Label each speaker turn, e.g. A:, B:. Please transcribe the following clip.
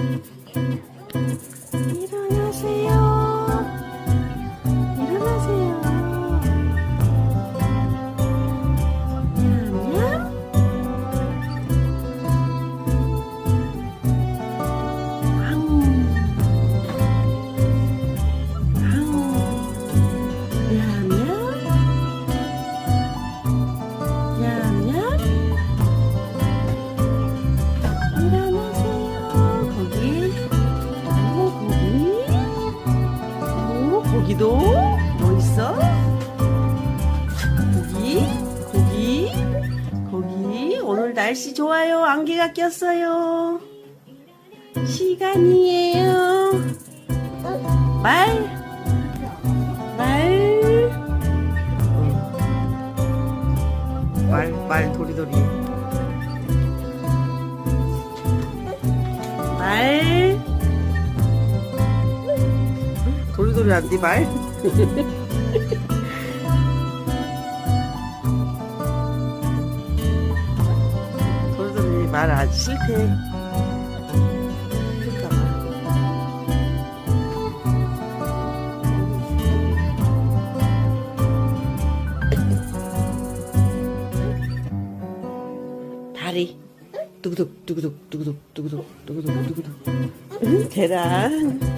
A: 일어 오, 고기도 뭐 있어? 고기, 고기, 고기. 오늘 날씨 좋아요. 안개가 꼈어요. 시간이에요. 말, 말. 말, 말, 도리도리. 말. 도리도리 안돼 말. 도리도리 말 아주 싫대. 다리. 두구둑 두구둑 두구둑 두구둑 두구둑 두구둑. 계란.